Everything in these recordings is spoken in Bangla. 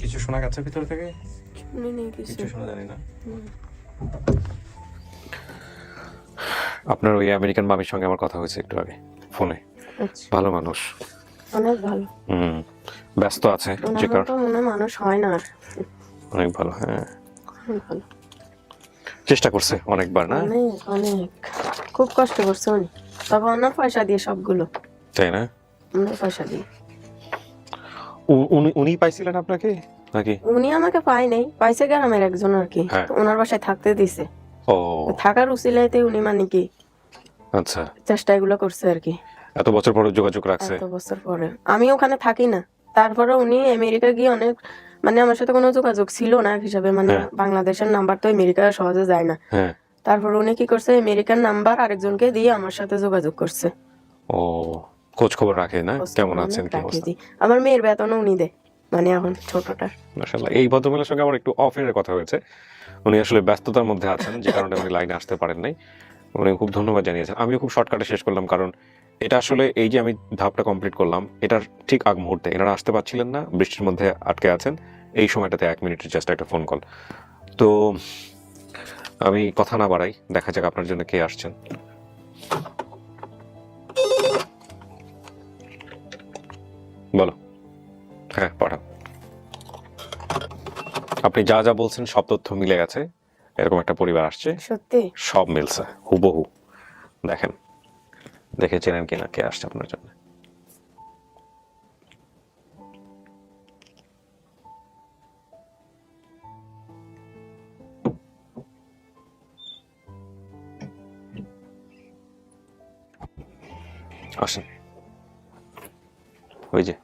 কিছু শোনা গেছে ভিতর থেকে? কিছু। শোনা জানি না? আপনার ওই আমেরিকান মামির সঙ্গে আমার কথা হয়েছে একটু আগে ফোনে। আচ্ছা। ভালো মানুষ। অনেক ভালো। হুম ব্যস্ত আছে যে কারণ মানুষ হয় না অনেক ভালো হ্যাঁ। চেষ্টা করছে অনেকবার না? অনেক অনেক। খুব কষ্ট করছে উনি। তবে ওনার পয়সা দিয়ে সবগুলো। তাই না? ওনার পয়সা দিয়ে। উনি উনি পাইছিলেন আপনাকে নাকি? উনি আমাকে পায় নাই। পাইছে গ্রামের একজন আর কি। হ্যাঁ। ওনার বাসায় থাকতে দিছে। ও। থাকার উসিলাইতে উনি মানে কি আচ্ছা। চেষ্টা এগুলো করছে আর কি। এত বছর পরে যোগাযোগ রাখছে? এত বছর পরে। আমি ওখানে থাকি না। তারপরে উনি আমেরিকা গিয়ে অনেক মানে আমার সাথে কোনো যোগাযোগ ছিল না এক হিসাবে মানে হ্যাঁ। বাংলাদেশের নাম্বার তো আমেরিকা সহজে যায় না। হ্যাঁ। তারপর উনি কি করছে আমেরিকান নাম্বার আরেকজনকে দিয়ে আমার সাথে যোগাযোগ করছে। ও খোঁজ খবর রাখে না? কেমন আছেন কি অবস্থা? আমার মেয়ের বেতনও উনি দেয় মানে এখন ছোটটা মাশাআল্লাহ এই ভদ্রমহিলার সঙ্গে আমার একটু অফ এর কথা হয়েছে। উনি আসলে ব্যস্ততার মধ্যে আছেন যে কারণে উনি লাইনে আসতে পারেন নাই। উনি খুব ধন্যবাদ জানিয়েছেন। আমিও খুব শর্টকাটে শেষ করলাম কারণ এটা আসলে এই যে আমি ধাপটা কমপ্লিট করলাম এটার ঠিক আগ মুহূর্তে। এনারা আসতে পারছিলেন না বৃষ্টির মধ্যে আটকে আছেন। এই সময়টাতে এক মিনিটের জাস্ট একটা ফোন কল তো আমি কথা না বাড়াই দেখা যাক আপনার জন্য কে আসছেন। বলো। হ্যাঁ পাঠাও। আপনি যা যা বলছেন সব তথ্য মিলে গেছে এরকম একটা পরিবার আসছে। সত্যি? সব মিলছে হুবহু। দেখেন দেখে চেনেন কিনা কে আসছে আপনার জন্য। আসেন। ওই যে।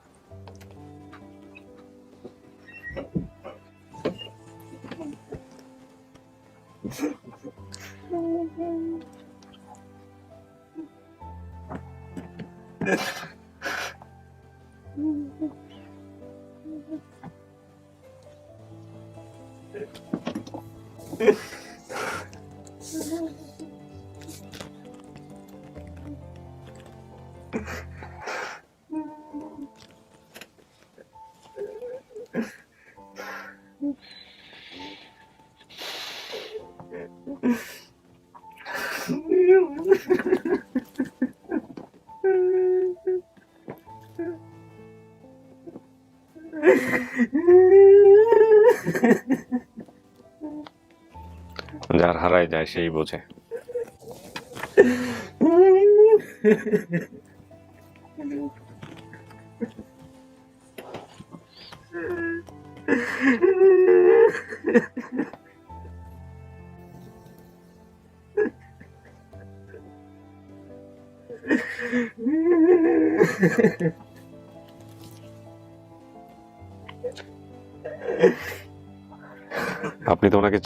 যার হারায় যায় সেই বোঝে।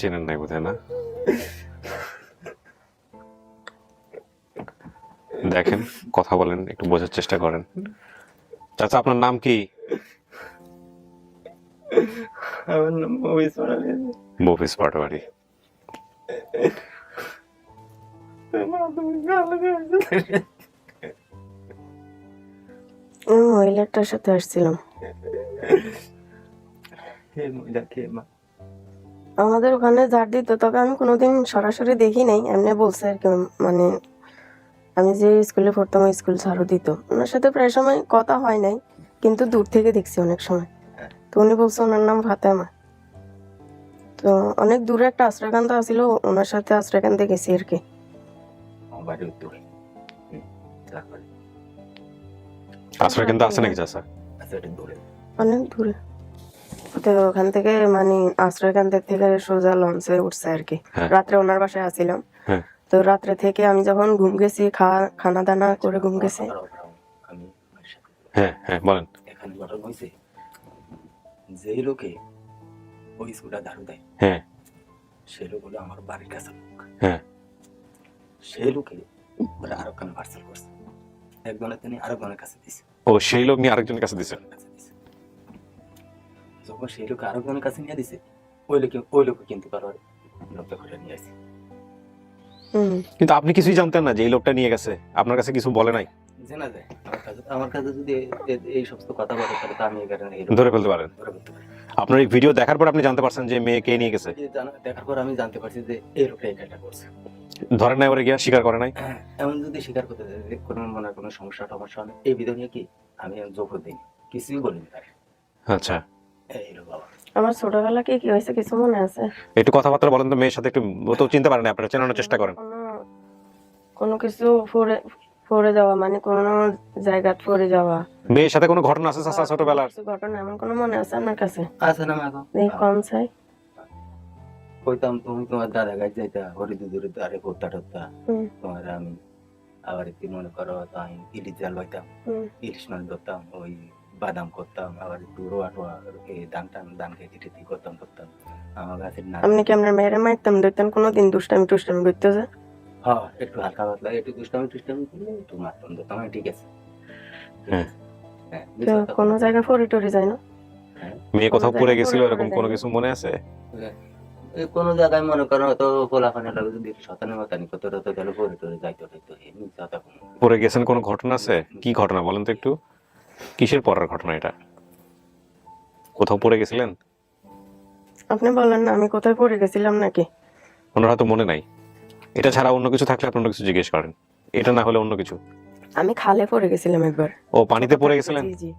চেনেন নাই বোধহয় না দেখেন কথা বলেন একটু বোঝার চেষ্টা করেন। চাচা আপনার নাম কি? আমার নাম মফিস পাটোয়ারি। মহিলাটার সাথে আসছিলাম। কে মহিলা কে মা। আমাদের ওখানে ঝাড় দিত তবে আমি কোনোদিন সরাসরি দেখি নাই। এমনি বলছে আর কি মানে আমি যে স্কুলে পড়তাম ওই স্কুল ছাড়ও দিত। ওনার সাথে প্রায় সময় কথা হয় নাই কিন্তু দূর থেকে দেখছি অনেক সময়। তো উনি বলছে ওনার নাম ফাতেমা। তো অনেক দূরে একটা আশ্রয়কান্ত আছিল ওনার সাথে আশ্রয়কান্তে গেছি আর কি। আমার বাড়ি উত্তরে হুম, তারপরে। আশ্রয় কিন্তু আছে নাকি দূরে। অনেক দূরে। তো ওখান থেকে মানে আশ্রয়কান্তের থেকে সোজা লঞ্চে উঠছে আর কি। হ্যাঁ। রাত্রে ওনার বাসায় আছিলাম হ্যাঁ। তো রাত্রে থেকে আমি যখন ঘুম গেছি খাওয়া খানা দানা করে ঘুম গেছি। হ্যাঁ হ্যাঁ বলেন। এখানে ঘটনা হয়েছে যেই লোকে ওই স্কুলটা ধারু দেয় হ্যাঁ। সে লোক হলো আমার বাড়ির কাছে লোক। হ্যাঁ। সেই লোকে ওরা আরও কানে পার্সেল করছে। একজনের তিনি আরেকজনের কাছে দিছে। ও সেই লোক নিয়ে আরেকজনের কাছে দিচ্ছেন কাছে দিছে। যখন সেই লোক আরেকজনের কাছে নিয়ে দিছে ওই লোক ওই লোক কিনতে পারো লোকটা করে নিয়ে আসি। কিন্তু আপনি কিছুই জানতেন না যে এই লোকটা নিয়ে গেছে? আপনার কাছে কিছু বলে নাই? জানা যায়। আমার কাছে আমার কাছে যদি এই সমস্ত কথা বলে তাহলে তো আমি এখানে এই লোক- ধরে ফেলতে পারেন। আপনার এই ভিডিও দেখার পর আপনি জানতে পারছেন যে মেয়ে কে নিয়ে গেছে। জানা- দেখার পর আমি জানতে পারছি যে এই লোকটা এই কাজটা করছে। ধরেন না এবারে গিয়া স্বীকার করে নাই? হ্যাঁ, এমন যদি স্বীকার করতে যায় যে কোনো মনে কোনো সমস্যা টমস্যা হলে এই ভিডিও নিয়ে কি আমি যোগ দিই কিছুই বলিনি তার আচ্ছা। আমার ছোটবেলা কি কি হয়েছে কিছু মনে আছে? একটু কথাবার্তা বলেন তো মেয়ের সাথে একটু তো চিনতে পারেন আপনারা চেনানোর চেষ্টা করেন। কোনো- কিছু পড়ে পড়ে যাওয়া মানে কোনো জায়গাত পড়ে যাওয়া। মেয়ের সাথে কোনো ঘটনা আছে চাচা ছোটবেলার? ঘটনা এমন কোনো মনে আছে আপনার কাছে? আছে না মাগো এই কম চাই। কইতাম তুমি তোমার দাদা গাছ যাইতা হরি দুদুরে দাঁড়ে করতা টত্তা তোমার আমি আবার একটু মনে করো তো আমি ইলিশ জাল বাইতাম ইলিশ মাছ ধরতাম ওই বাদাম করতাম আবার একটু রোয়া টোয়া এই ধান টান ধান খেতে টেতে করতাম করতাম আমার গাছের না আপনি কি আপনার মেয়েরে মারতাম দেখতেন কোনোদিন দুষ্টামি টুষ্টামি করতে যে হ্যাঁ একটু হালকা পাতলা একটু দুষ্টামি টুষ্টামি করলে একটু মারতাম ধরতাম ঠিক আছে হ্যাঁ। কোনো। জায়গায় পড়ে টরে যায় না মেয়ে কোথাও কোনো পড়ে গেছিল পড়ে এরকম কোনো কিছু মনে আছে এই কোনো জায়গায় মনে করো তো পোলাপানে লাগে যদি শতানি মতানি কত রত তাহলে পরে টরে যাইতো টাইতো পড়ে গেছেন কোনো ঘটনা আছে কি ঘটনা বলেন তো একটু কিসের পড়ার ঘটনা এটা? কোথাও পড়ে গেছিলেন? আপনি বলেন না আমি কোথায় পড়ে গেছিলাম নাকি? ওনার হয়তো মনে নাই। এটা ছাড়া অন্য কিছু থাকলে আপনি অন্য কিছু জিজ্ঞেস করেন। এটা না হলে অন্য কিছু? আমি খালে পড়ে গেছিলাম একবার। ও পানিতে পড়ে গেছিলেন? জি জি।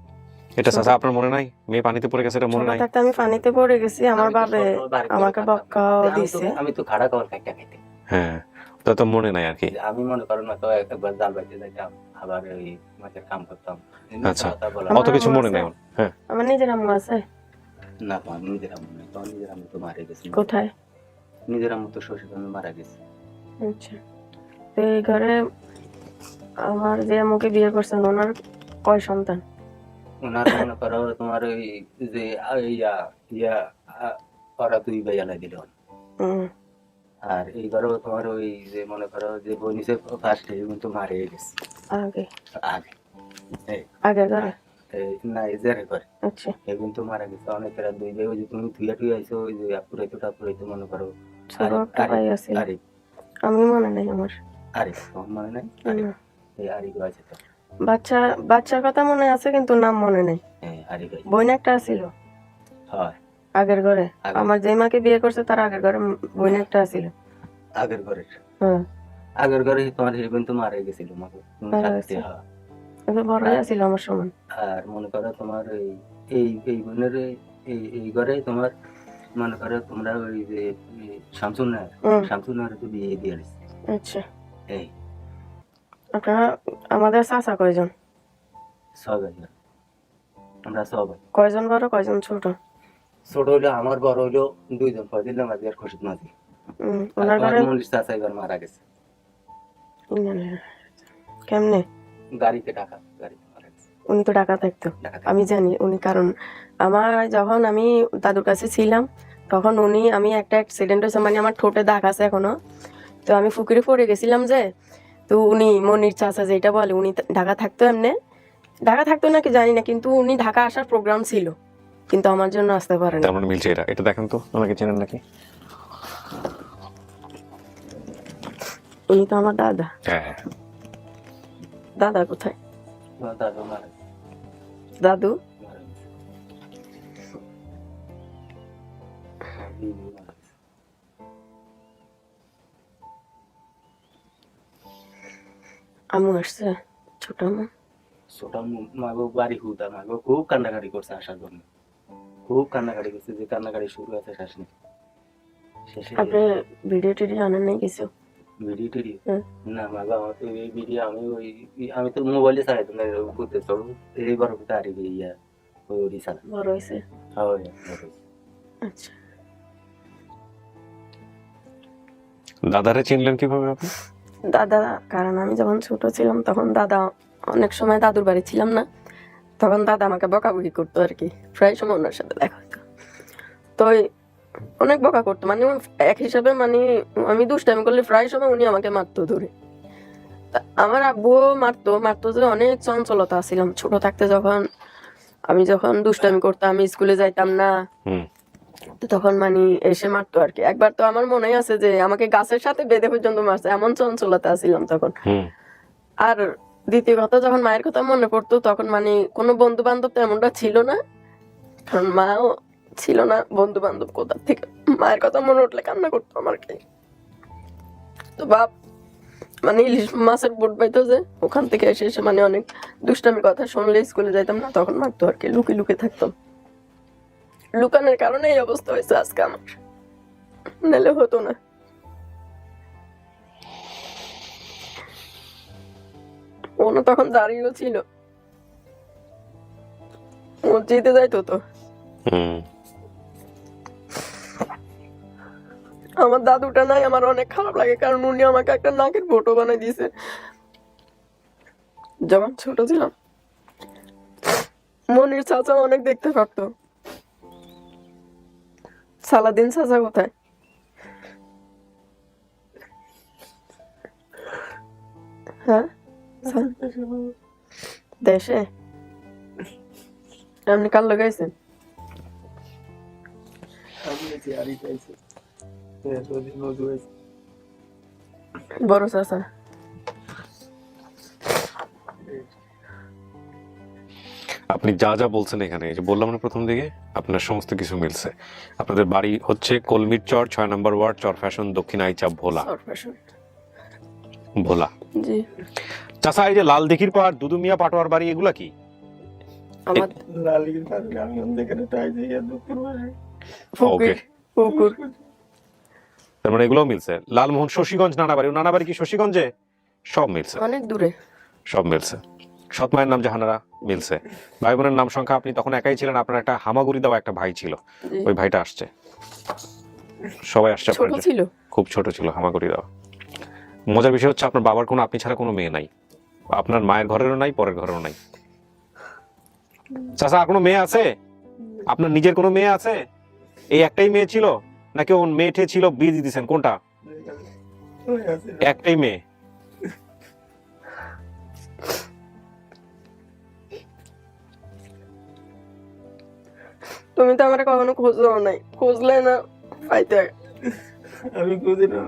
এটা চাচা আপনার মনে নাই? মেয়ে পানিতে পড়ে গেছে এটা মনে নাই? থাকতে আমি পানিতে পড়ে গেছি আমার বাবে আমাকে। বকাও আমি তো- দিছে। আমি তো খাড়া খাবার খাইতে খাইতে। হ্যাঁ তা তো মনে নাই আর কি। আমি মনে করো না তো একবার জাল বাইতে যাইতাম। আবার ওই মাছের কাম করতাম। আচ্ছা। অত কিছু মনে নাই। হ্যাঁ। আমার নিজের আম্মু আছে। না তো আমি নিজের আম্মু নাই তো নিজের আম্মু তো মারা গেছে। কোথায়? নিজের আম্মু তো শ্বশুর আম্মু মারা গেছে। আচ্ছা। তো এই ঘরে আমার যে আম্মুকে বিয়ে করছেন ওনার কয় সন্তান? ওনার মনে করো তোমার ওই যে ইয়া ইয়া ওরা দুই ভাই আলাই দিল। হুম, আর এই ঘরেও তোমার ওই যে মনে করো যে বই নিচে ফার্স্ট কিন্তু মারে গেছে। আগে? আগে। এই। আগে না এই করে আচ্ছা। এই কিন্তু মারা গেছে অনেকেরা দুই ভাই। ওই যে তুমি আইছো ওই যে মনে করো আরে- আমি মনে নাই আমার। আরে তোমার মনে নাই? আরে এই আরি আছে তো। বাচ্চা বাচ্চার কথা মনে আছে কিন্তু নাম মনে নাই। হ্যাঁ আরি গাছ বোন একটা ছিল হয়। আগের ঘরে? আমার যে মাকে বিয়ে করছে তার আগের ঘরে বোন একটা আছিল। আগের ঘরের হ্যাঁ। আগের ঘরে তোমার এই কিন্তু মারা গেছিল মাকে হ্যাঁ। বড় ছিল আমার সমান। আর মনে করো তোমার এই এই এই বোনের এই- এই ঘরে তোমার মনে করো তোমরা ওই যে শামসুন হুম, শামসুন নায়ার তো বিয়ে দিয়ে আচ্ছা। এই। আপনারা আমাদের চাচা কয়জন? সবাই আমরা সবাই কয়জন বড় কয়জন ছোট? ছোট হইল আমার বড় হইল দুইজন ফয়দিল মাঝি আর খুশিদ মাঝি চাচা এবার মারা গেছে। কেমনে? গাড়িতে টাকা গাড়িতে উনি তো ঢাকা থাকতো আমি জানি উনি কারণ আমার যখন আমি দাদুর কাছে ছিলাম তখন উনি আমি একটা অ্যাক্সিডেন্ট হয়েছে মানে আমার ঠোঁটে দাগ আছে এখনও। তো আমি ফুকিরে পড়ে গেছিলাম যে তো উনি মনির চাচা যেটা বলে উনি ঢাকা থাকতো এমনি? ঢাকা থাকতো নাকি জানি না কিন্তু উনি ঢাকা আসার প্রোগ্রাম ছিল। কিন্তু আমার জন্য আসতে পারে না। মানে মিলছে এটা এটা দেখেন তো আমাকে চেনেন নাকি? উনি তো আমার দাদা। হ্যাঁ দাদা কোথায়? দাদু। আমু আসছে ছোট আমু ছোট মু- মাগো বাড়ি হুদা মাগো খুব কান্নাকাটি করছে আসার জন্য। খুব কান্নাকাটি করছে যে কান্নাকাটি শুরু আছে শেষ নেই। শেষে আপনি ভিডিও টিডিও আনেন নাই কিছু? ভিডিও টিডিও? না মাগো আমার তো এই ভিডিও আমি ওই আমি তো মোবাইলে না করতে চলো এই বড় কথা আর ইয়া ওই চালা বড় হয়েছে? হ্যাঁ। আচ্ছা। দাদারে চিনলেন কীভাবে আপনি? দাদা কারণ আমি যখন ছোট ছিলাম তখন দাদা অনেক সময় দাদুর বাড়ি ছিলাম না। তখন দাদা আমাকে বকাবকি করতো আর কি। প্রায় সময় ওনার সাথে দেখা হতো তো অনেক বকা করতো মানে এক হিসাবে মানে আমি দুষ্টামি করলে প্রায় সময় উনি আমাকে মারতো ধরে। আমার আব্বুও মারতো মারতো যে অনেক চঞ্চলতা ছিলাম ছোট থাকতে যখন আমি যখন দুষ্টামি করতাম আমি স্কুলে যাইতাম না তো তখন মানে এসে মারতো আর কি। একবার তো আমার মনে আছে যে আমাকে গাছের সাথে বেঁধে পর্যন্ত মারছে এমন চঞ্চলতা ছিলাম তখন। আর দ্বিতীয় কথা, যখন মায়ের কথা মনে পড়তো, তখন মানে কোনো বন্ধু বান্ধব তেমনটা ছিল না। কারণ মাও ছিল না বন্ধু বান্ধব কোথা থেকে। মায়ের কথা মনে উঠলে কান্না করতো আমার কি তো বাপ মানে ইলিশ মাছের বোট পাইতো যে, ওখান থেকে এসে এসে মানে অনেক দুষ্টামি কথা শুনলে স্কুলে যাইতাম না, তখন মারতো আর কি লুকিয়ে লুকিয়ে থাকতাম। লুকানোর কারণে এই অবস্থা হয়েছে আজকে আমার। নাহলে হতো না। ও না তখন দাঁড়িয়েও ছিল। ও যেতে যাইতো তো আমার দাদুটা নাই আমার অনেক খারাপ লাগে কারণ উনি আমাকে একটা নাকের ফটো বানাই দিয়েছে। যখন ছোট ছিলাম মনির চাচা অনেক দেখতে পারতো। সালাদিন চাচা কোথায়? হ্যাঁ? দেশে আপনি কাল লাগাইছেন বড় আপনি যা যা বলছেন এখানে যে বললাম না প্রথম দিকে আপনার সমস্ত কিছু মিলছে। আপনাদের বাড়ি হচ্ছে কলমির চর ছয় নম্বর ওয়ার্ড চর ফ্যাশন দক্ষিণ আইচা ভোলা। ভোলা। চাষা এই যে লাল দিঘির পাহাড় দুদুমিয়া পাটোয়ার বাড়ি এগুলা কি? আমার আমি অন্ধকারে তাই যে পুকুর তার মানে এগুলোও মিলছে। লালমোহন শশীগঞ্জ নানাবাড়ি ও নানাবাড়ি কি শশীগঞ্জে? সব মিলছে। অনেক দূরে। সব মিলছে। সৎ মায়ের নাম জাহানারা মিলছে। ভাই বোনের নাম সংখ্যা আপনি তখন একাই ছিলেন আপনার একটা হামাগুড়ি দেওয়া একটা ভাই ছিল। ওই ভাইটা আসছে। সবাই আসছে ছোট ছিল। খুব ছোট ছিল হামাগুড়ি দেওয়া। মজার বিষয় হচ্ছে আপনার বাবার কোনো আপনি ছাড়া কোনো মেয়ে নাই। আপনার মায়ের ঘরেরও নাই পরের ঘরেরও নাই। চাচা আর কোনো মেয়ে আছে? আপনার নিজের কোনো মেয়ে আছে? এই একটাই মেয়ে ছিল? নাকি ও মেয়ে ঠে ছিল বিয়ে দিয়ে দিয়েছেন? কোনটা? একটাই মেয়ে। তুমি তো আমার কখনো খোঁজও নাই। খুঁজলে না পাইতে। আমি পারি না।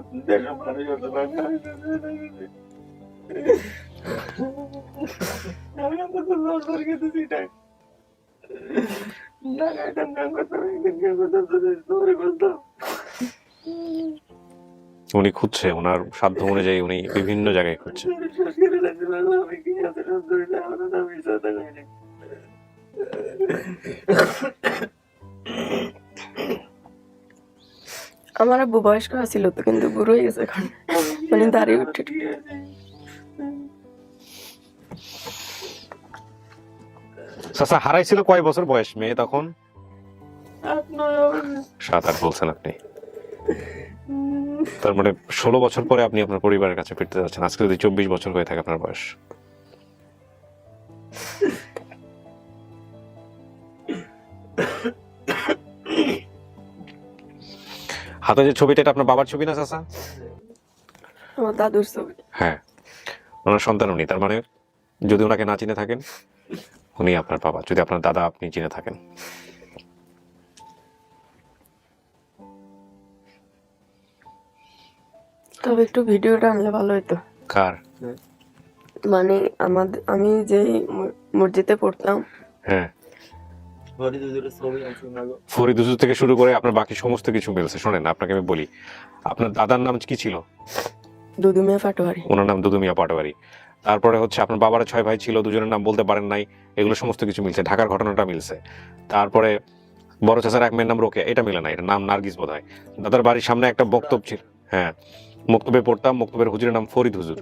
উনি খুঁজছে, ওনার সাধ্য অনুযায়ী উনি বিভিন্ন জায়গায় খুঁজছে। আমার আব্বু বয়স্ক ছিল তো, কিন্তু বুড়ো হয়ে গেছে এখন। মানে দাঁড়িয়ে উঠে চাচা হারাইছিল কয় বছর বয়স মেয়ে তখন? সাত আট বলছেন আপনি। তার মানে ষোলো বছর পরে আপনি আপনার পরিবারের কাছে ফিরতে যাচ্ছেন। আজকে যদি চব্বিশ বছর হয়ে থাকে আপনার বয়স। হাতে যে ছবিটা এটা আপনার বাবার ছবি না চাচা আমার দাদুর ছবি। হ্যাঁ। ওনার সন্তান উনি তার মানে যদি ওনাকে না চিনে থাকেন? উনি আপনার বাবা যদি আপনার দাদা আপনি চিনে থাকেন। তবে একটু ভিডিওটা আনলে ভালো হতো কার? মানে আমাদের আমি যে মসজিদে পড়তাম। হ্যাঁ। ফরিদ হুজুর থেকে শুরু করে আপনার বাকি সমস্ত কিছু মিলছে শোনেন আপনাকে আমি বলি। আপনার দাদার নাম কি ছিল? দুদুমিয়া পাটোয়ারি। ওনার নাম দুদুমিয়া পাটোয়ারি। তারপরে হচ্ছে আপনার বাবার ছয় ভাই ছিল দুজনের নাম বলতে পারেন নাই এগুলো সমস্ত কিছু মিলছে। ঢাকার ঘটনাটা মিলছে। তারপরে বড় চাচার এক মেয়ের নাম রোকে এটা মিলে না এটা নাম নার্গিস বোধ হয় দাদার বাড়ির সামনে একটা বক্তব্য ছিল হ্যাঁ মক্তবে পড়তাম মক্তবের হুজুরের নাম ফরিদ হুজুর।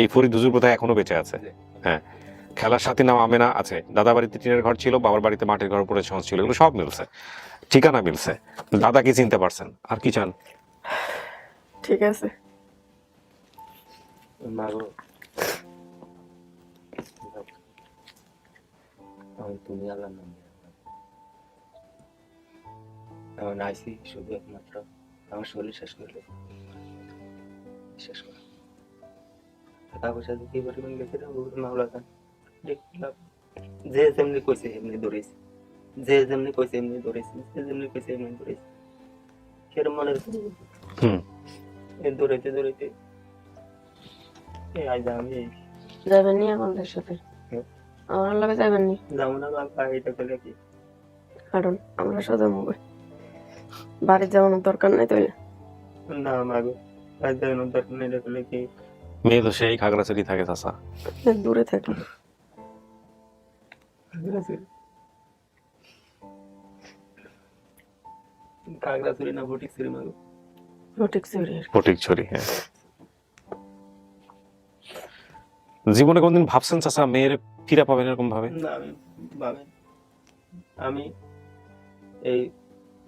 এই ফরিদ হুজুর বোধহয় এখনও বেঁচে আছে হ্যাঁ। খেলার সাথী নাম আমেনা আছে দাদা বাড়িতে টিনের ঘর ছিল বাবার বাড়িতে মাটির ঘর পড়ে ছঁচ ছিল এগুলো সব মিলছে ঠিকানা মিলছে। দাদা কি চিনতে পারছেন? আর কি চান? ঠিক আছে। আমি তুমি আল্লাহর নাম নিয়ে আমার আইসি শুধু একমাত্র আমার শরীর শেষ করে দেবো। শেষ করে। টাকা পয়সা দিয়ে কি পরিমাণ গেছে মামলা খান দেখলাম যে যেমনি কইছে এমনি দৌড়েছি যে যেমনি কইছে এমনি ধরেছি। যে যেমনি কইছে এমনি ধরেছি। সেরকম মনে হচ্ছে হুম। এই দৌড়াইতে দৌড়াইতে এই আজ আমি যাবেন নি আমাদের সাথে। আমার লগে যাবেন নি। যাব না বা এটা করলে কি? কারণ আমরা সোজা মুবে বাড়ির যাওয়ানোর দরকার নাই তাইলে না মাগো যাব দরকার নেই এটা করলে কি? মেয়ে তো সেই খাগড়াছড়ি থাকে চাচা। দূরে থাকি। না মাগো হ্যাঁ। জীবনে কোনদিন ভাবছেন চাচা মেয়ের ফিরা পাবেন এরকম ভাবে? না আমি ভাবেন। আমি এই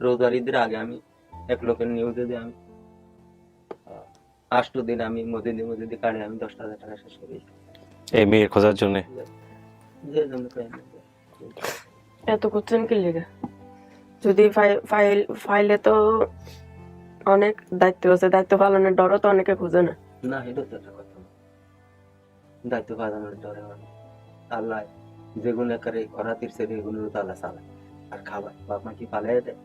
রোজার ঈদের আগে আমি এক লোকের নিউজে দিয়ে আমি আষ্ট দিন আমি মসজিদে মসজিদে কাটে আমি দশ হাজার টাকা শেষ করি। এই মেয়ের খোঁজার জন্য। এত করছেন কি লেগে? যদি ফাই- ফাইল ফাইলে তো অনেক দায়িত্ব আছে দায়িত্ব পালনের ডরও তো অনেকে খুঁজে না। না এটা তো একটা কথা। দায়িত্ব পালনের ডরে মানে আল্লাহ যেগুলো করে করা তীরছে এগুলো তো আল্লাহ চালায়। আর খাবার বাপ মা কি পালাই দেয়?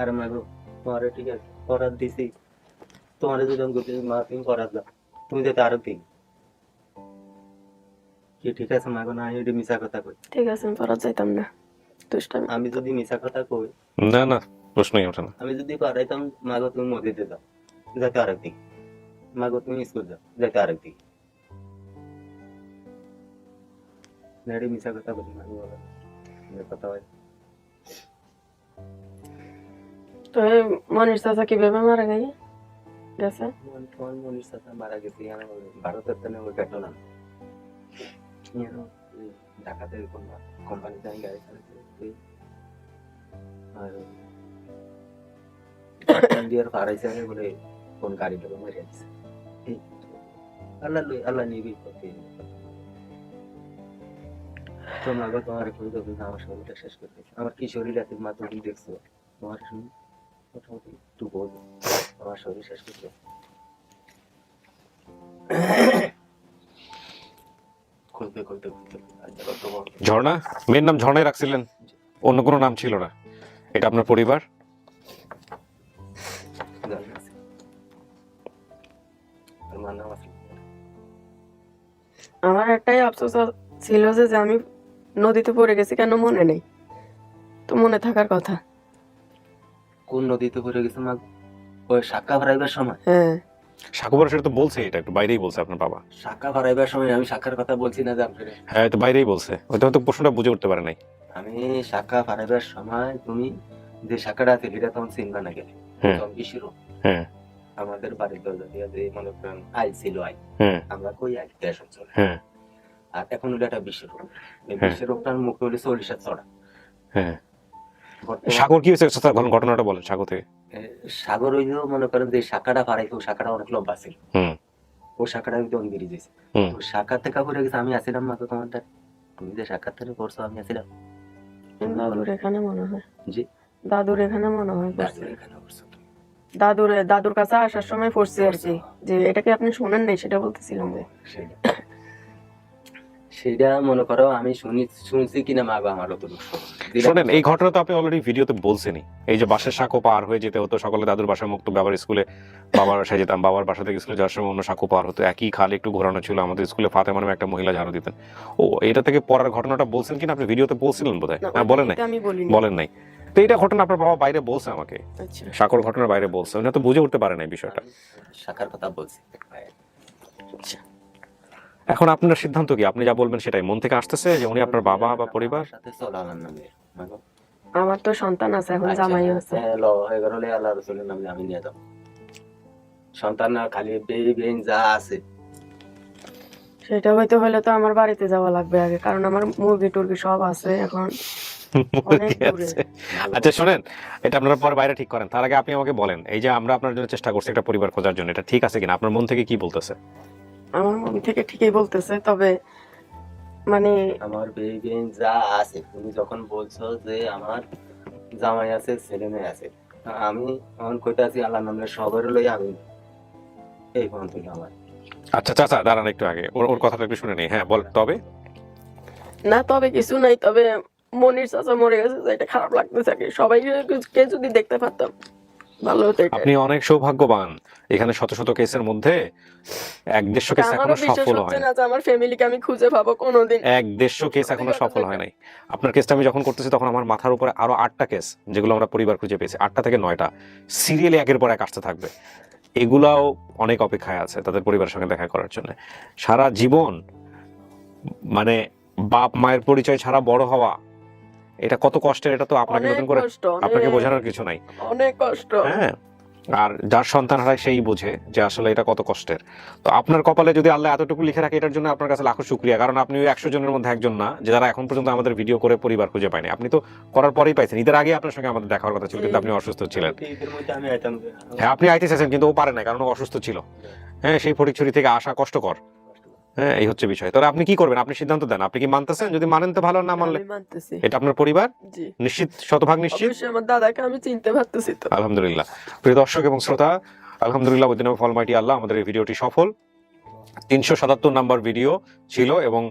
আর মাগো তোমারে ঠিক আছে করার দিছি। তোমারে যদি আমি মা তুমি করার দাও তুমি যাতে আরও দিই কি ঠিক আছে মাগো না আমি মিশা কথা কই। ঠিক আছে আমি পড়া যাইতাম না দুষ্টামি। আমি যদি মিশা কথা কই না না প্রশ্নই ওঠে না। আমি যদি পারাইতাম মাগো তুমি মসজিদে দাও যাতে আরেক দিক মাগো তুমি স্কুল যাও যাতে আরেক দিক নেড়ে মিশা কথা বলি এ কথা হয়। তো মনির চাচা কীভাবে মারা গেছে? গেছে? মন মনির সাথে মারা গেছে ভারতের তেনে ওই ঘটনা ঢাকাতে কোন কোম্পানি যাই গাড়ি চালাতে আর ইন্ডিয়ার পারাইছে আমি বলে কোন গাড়ি লোক মেরে আছে এই আল্লাহ আল্লাহ নিবি তোমার দেবো না আমার শরীরটা শেষ করে দিয়েছে। আমার কি শরীর আছে মা তুমি দেখছ? তোমার শুনি মোটামুটি একটু আমার শরীর শেষ করছে খুলতে খুলতে খুলতে। আজ কত বড় ঝর্ণা? মেয়ের নাম ঝর্ণাই রাখছিলেন? অন্য কোনো নাম ছিল না। এটা আপনার পরিবার? আমার একটাই আফসোস ছিল যে আমি নদীতে পড়ে গেছি কেন মনে নেই? তো মনে থাকার কথা। কোন নদীতে পড়ে গেছে মা? ওই শাখা ভরাইবার সময়। হ্যাঁ। সেটা তো বলছে এটা একটু বাইরেই বলছে আপনার বাবা। শাখা ভরাইবার সময় আমি শাখার কথা বলছি না যে আপনাকে হ্যাঁ তো বাইরেই বলছে। হয়তো হয়তো প্রশ্নটা বুঝে উঠতে পারে নাই। আমি শাখা ভরাইবার সময় তুমি যে শাখাটা আছে সেটা তখন চিনবা না গেলে হ্যাঁ। তখন হ্যাঁ। আমাদের বাড়ির দরজা দিয়ে যে মনে করেন আই ছিল আই। হ্যাঁ। আমরা কই আই দেশ অঞ্চলে। হ্যাঁ। আর এখন হলো একটা বিশ্বরোগ এই হ্যাঁ। বিশ্বরোগটার মুখ হলো চল্লিশের চড়া। হ্যাঁ। সাগর কি হয়েছে? ঘটনাটা বলেন সাগর থেকে। সাগর হইলেও মনে করেন যে শাখাটা পারাইতো ওই শাখাটা অনেক লম্বা ছিল। হুম। ও শাখাটা কিন্তু অনেক বেরিয়ে গেছে তো শাখা থেকে পড়ে গেছে আমি আসিলাম না তো তোমার তুমি যে শাখা থেকে পড়ছো আমি আসিলাম। দাদুর এখানে মনে হয়। জি। দাদুর এখানে মনে হয় দাদুর এখানে পড়ছো তুমি। দাদুর দাদুর কাছে আসার সময় পড়ছি আর কি। যে এটাকে আপনি শোনেন নাই সেটা বলতেছিলাম যে। সেইটা মনে করো আমি শুনি শুনছি কিনা মা আমার অত শোনেন এই ঘটনা তো আপনি অলরেডি ভিডিওতে বলছেনই। এই যে বাসের সাঁকো পার হয়ে যেতে হতো সকালে দাদুর বাসা মুক্ত বাবার স্কুলে বাবার বাসায় যেতাম বাবার বাসা থেকে স্কুলে যাওয়ার সময় অন্য সাঁকো পার হতো একই খাল একটু ঘোরানো ছিল। আমাদের স্কুলে ফাতেমা নামে একটা মহিলা ঝাড়ু দিতেন। ও এটা থেকে পড়ার ঘটনাটা বলছেন কিনা? আপনি ভিডিওতে বলছিলেন বোধহয়? না, হ্যাঁ, বলেন নাই। বলিনি। বলেন নাই। তো এটা ঘটনা আপনার বাবা বাইরে বলছে আমাকে। আচ্ছা। সাঁকোর ঘটনার বাইরে বলছে। উনি তো বুঝে উঠতে পারেন এই বিষয়টা। শাখার কথা বলছি। আচ্ছা। এখন আপনার সিদ্ধান্ত কি? আপনি যা বলবেন সেটাই। মন থেকে আসতেছে যে উনি আপনার বাবা বা পরিবার? আমার সাথে চলো আল্লাহর আমার তো সন্তান আছে এখন আচ্ছা, জামাই আছে হ্যাঁ, ল এগারো হলে আল্লাহ রসুলের নামে আমি নিয়ে যাব। সন্তান না খালি বেই বেইন যা আছে। সেটা হইতে হলে তো আমার বাড়িতে যাওয়া লাগবে আগে কারণ আমার মুরগি টুরগি সব আছে এখন। আচ্ছা শোনেন এটা আপনারা পরে বাইরে ঠিক করেন। তার আগে আপনি আমাকে বলেন এই যে আমরা আপনার জন্য চেষ্টা করছি একটা পরিবার খোঁজার জন্য এটা ঠিক আছে কিনা? আপনার মন থেকে কি বলতেছে? আমার মন থেকে ঠিকই বলতেছে তবে মানে আমার বেই বেইন যা আছে তুমি যখন বলছো যে আমার জামাই আছে ছেলে মেয়ে আছে আমি এখন কইতে আছি আল্লাহ নামে সবার লই আমি এই পর্যন্ত আমার আচ্ছা চাচা দাঁড়ান একটু আগে। ওর ওর কথাটা একটু শুনে নেই। হ্যাঁ বল তবে? না তবে কিছু নাই তবে মনির চাচা মরে গেছে যে এটা খারাপ লাগতেছে সবাইকে কে। যদি দেখতে পারতাম। ভালো হতো এটা আপনি অনেক সৌভাগ্যবান। এখানে শত শত কেসের মধ্যে এক দেড়শো কেস আমারও এখনও বিশ্বাস সফল হচ্ছে হয় না যে আমার ফ্যামিলিকে আমি খুঁজে পাবো কোনোদিন। এক দেড়শো কেস এখনও সফল হয় নাই। আপনার কেসটা আমি যখন করতেছি তখন আমার মাথার উপরে আরও আটটা কেস যেগুলো আমরা পরিবার খুঁজে পেয়েছি। আটটা থেকে নয়টা। সিরিয়ালি একের পর এক আসতে থাকবে। এগুলাও অনেক অপেক্ষায় আছে তাদের পরিবারের সঙ্গে দেখা করার জন্য। সারা জীবন মানে বাপ মায়ের পরিচয় ছাড়া বড় হওয়া এটা কত কষ্টের এটা তো আপনাকে নতুন করে আপনাকে বোঝানোর কিছু নাই। অনেক কষ্ট। হ্যাঁ আর যার সন্তান হারায় সেই বোঝে যে আসলে এটা কত কষ্টের। তো আপনার কপালে যদি আল্লাহ এতটুকু লিখে রাখে এটার জন্য আপনার কাছে লাখো শুক্রিয়া। কারণ আপনি ওই একশো জনের মধ্যে একজন না যে যারা এখন পর্যন্ত আমাদের ভিডিও করে পরিবার খুঁজে পায়নি। আপনি তো করার পরেই পাইছেন। ঈদের আগে আপনার সঙ্গে আমাদের দেখার কথা ছিল কিন্তু আপনি অসুস্থ ছিলেন। ঈদের মধ্যে আমি আইতাম যে, হ্যাঁ আপনি আইতে চাইছেন কিন্তু ও পারে না কারণ ও অসুস্থ ছিল। হ্যাঁ সেই ফটিকছড়ি থেকে আসা কষ্টকর। হ্যাঁ এই হচ্ছে বিষয়। তাহলে আপনি কি করবেন? আপনি সিদ্ধান্ত দেন। আপনি কি মানতেছেন? যদি মানেন তো ভালো না মানলে? এটা আপনার পরিবার? নিশ্চিত? শতভাগ নিশ্চিত? আমার দাদাকে আমি চিনতে পারতেছি তো। আলহামদুলিল্লাহ। প্রিয় দর্শক এবং শ্রোতা আলহামদুলিল্লাহ উদ্দিন ফলমাইটি আল্লাহ আমাদের এই ভিডিওটি সফল। তিনশো সাতাত্তর নাম্বার ভিডিও ছিল এবং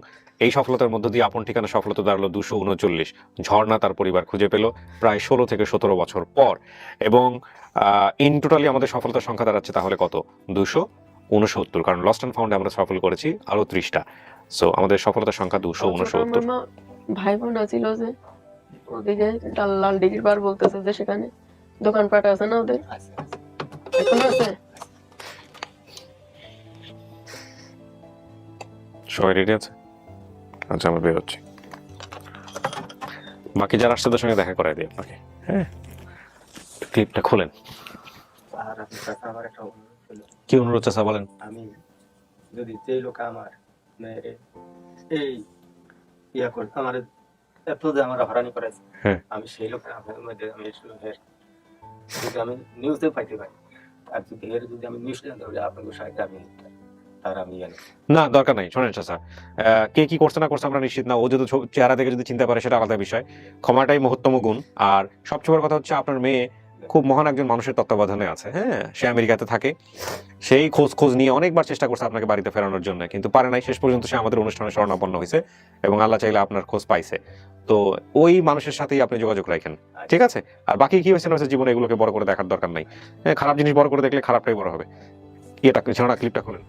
এই সফলতার মধ্য দিয়ে আপন ঠিকানা সফলতা দাঁড়াল দুশো উনচল্লিশ। ঝর্ণা তার পরিবার খুঁজে পেল প্রায় ষোলো থেকে সতেরো বছর পর। এবং ইন টোটালি আমাদের সফলতার সংখ্যা দাঁড়াচ্ছে তাহলে কত? দুশো উনসত্তর কারণ লস্ট অ্যান্ড ফাউন্ডে আমরা সফল করেছি আরও ত্রিশটা। সো আমাদের সফলতার সংখ্যা দুশো উনসত্তর ভাই বোন আছিল যে ওদিকে লাল লাল ডিগ্রি বার বলতেছে যে সেখানে দোকানপাট আছে না ওদের? আছে, আছে। এখন আছে? সবাই রেডি আছে? আচ্ছা আমরা বেরোচ্ছি। বাকি যারা আসছে তাদের সঙ্গে দেখা করাই দিই আপনাকে। হ্যাঁ? ক্লিপটা খোলেন। আর একটা কি অনুরোধ চাচা বলেন আমি যদি যেই লোক আমার এই ইয়া করে আমার এত যে আমার হরানি করেছে হ্যাঁ। আমি সেই আপনার মধ্যে আমি যদি আমি নিউজে পাইতে পারি আর যদি এর যদি আমি নিউজ জানতে পারি আপনাদের সাথে আমি। না দরকার নাই শোনেন চাচা কে কি করছে না করছে আমরা নিশ্চিত না ও যদি চেহারা দেখে যদি চিন্তা পারে সেটা আলাদা বিষয় ক্ষমাটাই মহত্তম গুণ আর সবচেয়ে বড় কথা হচ্ছে আপনার মেয়ে খুব মহান একজন মানুষের তত্ত্বাবধানে আছে। হ্যাঁ সে আমেরিকাতে থাকে। সেই খোঁজ খোঁজ নিয়ে অনেকবার চেষ্টা করছে আপনাকে বাড়িতে ফেরানোর জন্য কিন্তু পারে নাই। শেষ পর্যন্ত সে আমাদের অনুষ্ঠানে শরণাপন্ন হয়েছে এবং আল্লাহ চাইলে আপনার খোঁজ পাইছে। তো ওই মানুষের সাথেই আপনি যোগাযোগ রাখেন ঠিক আছে? আর বাকি কি হয়েছে না জীবনে এগুলোকে বড় করে দেখার দরকার নাই। হ্যাঁ, খারাপ জিনিস বড় করে দেখলে খারাপটাই বড় হবে। এটা ছেড়া ক্লিপটা খুলেন।